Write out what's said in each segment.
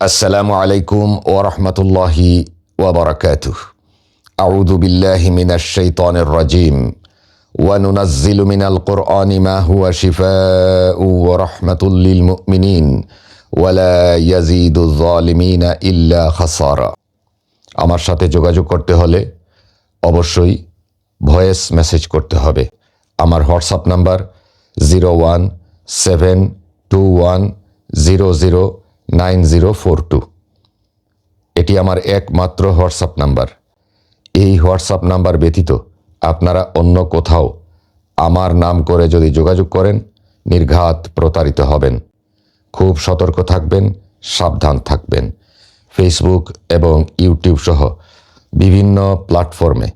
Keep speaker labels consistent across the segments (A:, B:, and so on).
A: السلام عليكم ورحمة الله وبركاته أعوذ بالله من الشيطان الرجيم وننزل من القرآن ما هو شفاء ورحمة للمؤمنين ولا يزيد الظالمين إلا خسارة আমার সাথে যোগাযোগ করতে হলে অবশ্যই ভয়েস মেসেজ করতে হবে আমার WhatsApp number zero one seven two one zero zero nine zero four two. এটি আমার একমাত্র হোয়াটসঅ্যাপ নাম্বার। এই হোয়াটসঅ্যাপ নাম্বার ব্যতীত আপনারা অন্য কোথাও আমার নাম করে যদি যোগাযোগ করেন, নির্ঘাত প্রতারিত হবেন। খুব সতর্ক থাকবেন, সাবধান থাকবেন। ফেসবুক এবং ইউটিউব সহ বিভিন্ন প্ল্যাটফর্মে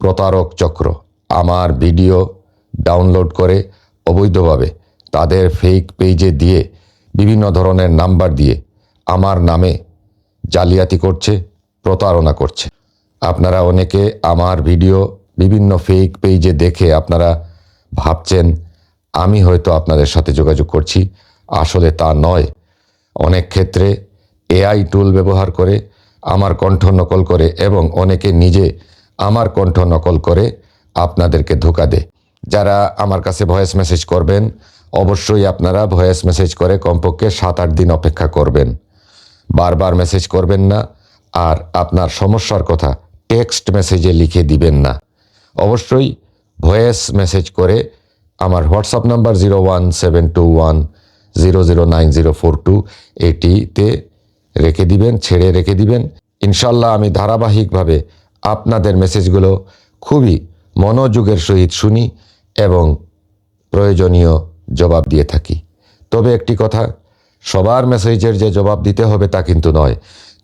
A: প্রতারক চক্র আমার ভিডিও ডাউনলোড করে অবৈধভাবে তাদের ফেক পেজে দিয়ে বিভিন্ন ধরনের নাম্বার দিয়ে আমার নামে জালিয়াতি করছে, প্রতারণা করছে। আপনারা অনেকে আমার ভিডিও বিভিন্ন ফেক পেজে দেখে আপনারা ভাবছেন, আমি হয়তো আপনাদের সাথে যোগাযোগ করছি। আসলে তা নয়। অনেক ক্ষেত্রে এআই টুল ব্যবহার করে আমার কণ্ঠ নকল করে এবং অনেকে নিজে আমার কণ্ঠ নকল করে আপনাদেরকে ধোকা দেয়। যারা আমার কাছে ভয়েস মেসেজ করবেন অবশ্যই আপনারা ভয়েস মেসেজ করে কমপক্ষে সাত আট দিন অপেক্ষা করবেন। বারবার মেসেজ করবেন না আর আপনার সমস্যার কথা টেক্সট মেসেজে লিখে দিবেন না। অবশ্যই ভয়েস মেসেজ করে আমার WhatsApp number zero one seven two one zero zero nine zero four two এটিতে রেখে দিবেন, ছেড়ে রেখে দিবেন। ইনশাল্লাহ আমি ধারাবাহিকভাবে আপনাদের মেসেজগুলো খুবই মনোযোগের সহিত শুনি এবং প্রয়োজনীয় জবাব দিয়ে থাকি। তবে একটি কথা, সবার মেসেজের যে জবাব দিতে হবে তা কিন্তু নয়।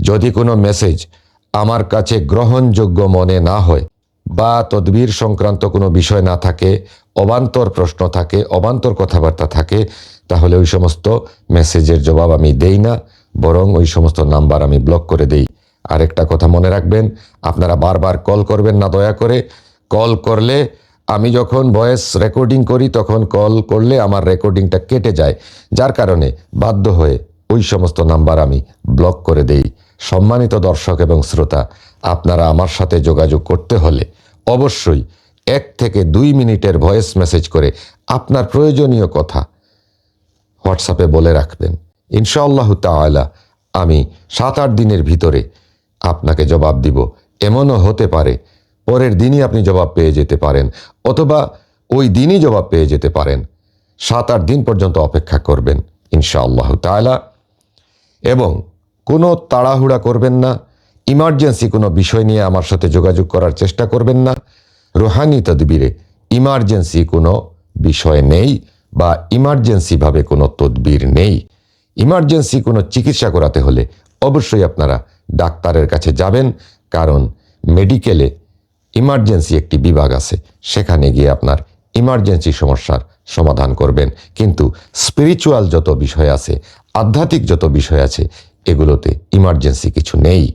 A: যদি কোনো মেসেজ আমার কাছে গ্রহণযোগ্য মনে না হয় বা তদবির সংক্রান্ত কোনো বিষয় না থাকে, অবান্তর প্রশ্ন থাকে, অবান্তর কথাবার্তা থাকে, তাহলে ওই সমস্ত মেসেজের জবাব আমি দেই না, বরং ওই সমস্ত নাম্বার আমি ব্লক করে দেই। আরেকটা কথা মনে রাখবেন, আপনারা বারবার কল করবেন না, দয়া করে। কল করলে আমি যখন ভয়েস রেকর্ডিং করি, তখন কল করলে আমার রেকর্ডিংটা কেটে যায়। যার কারণে বাধ্য হয়ে ওই সমস্ত নাম্বার আমি ব্লক করে দেই। সম্মানিত দর্শক এবং শ্রোতা, আপনারা আমার সাথে যোগাযোগ করতে হলে অবশ্যই এক থেকে দুই মিনিটের ভয়েস মেসেজ করে আপনার প্রয়োজনীয় কথা হোয়াটসঅ্যাপে বলে রাখবেন। ইনশাআল্লাহ তাআলা আমি সাত আট দিনের ভিতরে আপনাকে জবাব দিব। এমনও হতে পারে পরের দিনই আপনি জবাব পেয়ে যেতে পারেন, অথবা ওই দিনই জবাব পেয়ে যেতে পারেন। সাত আট দিন পর্যন্ত অপেক্ষা করবেন, ইনশাআল্লাহ তাআলা। এবং কোনো তাড়াহুড়া করবেন না, ইমার্জেন্সি কোনো বিষয় নিয়ে আমার সাথে যোগাযোগ করার চেষ্টা করবেন না। রোহানি তদবিরে ইমার্জেন্সি কোনো বিষয় নেই বা ইমার্জেন্সিভাবে কোনো তদবির নেই। ইমার্জেন্সি কোনো চিকিৎসা করাতে হলে অবশ্যই আপনারা ডাক্তারের কাছে যাবেন, কারণ মেডিকেলে ইমার্জেন্সি একটি বিভাগ আছে, সেখানে গিয়ে আপনার ইমার্জেন্সি সমস্যার সমাধান করবেন। কিন্তু স্পিরিচুয়াল যত বিষয় আছে, আধ্যাত্মিক যত বিষয় আছে, এগুলোতে ইমার্জেন্সি কিছু নেই।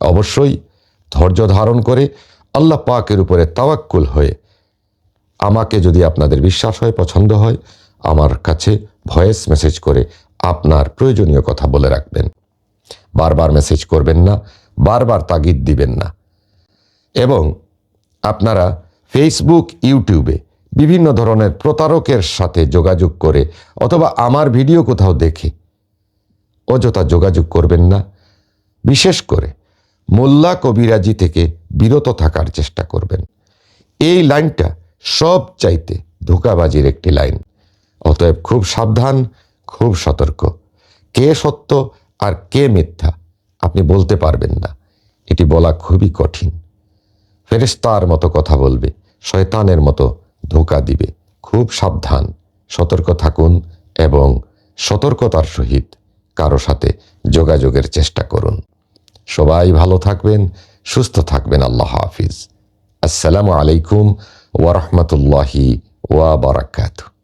A: অবশ্যই ধৈর্য ধারণ করে আল্লাহ পাকের উপরে তাওয়াক্কুল হয়ে আমাকে যদি আপনাদের বিশ্বাস হয়, পছন্দ হয়, আমার কাছে ভয়েস মেসেজ করে আপনার প্রয়োজনীয় কথা বলে রাখবেন। বারবার মেসেজ করবেন না, বারবার তাগিদ দিবেন না। এবং আপনারা ফেসবুক ইউটিউবে বিভিন্ন ধরনের প্রতারকের সাথে যোগাযোগ করে অথবা আমার ভিডিও কোথাও দেখে অযথা যোগাযোগ করবেন না। বিশেষ করে মোল্লা কবিরাজি থেকে বিরত থাকার চেষ্টা করবেন। এই লাইনটা সব চাইতে ধোকাবাজির একটি লাইন। অতএব খুব সাবধান, খুব সতর্ক। কে সত্য আর কে মিথ্যা আপনি বলতে পারবেন না। এটি বলা খুবই কঠিন। ফেরেস্তার মতো কথা বলবে, শয়তানের মতো ধোকা দিবে। খুব সাবধান, সতর্ক থাকুন এবং সতর্কতার সহিত কারও সাথে যোগাযোগের চেষ্টা করুন। সবাই ভালো থাকবেন, সুস্থ থাকবেন। আল্লাহ হাফিজ। আসসালামু আলাইকুম ওয়ারহমতুল্লাহি ওয়া বারাকাতুহ।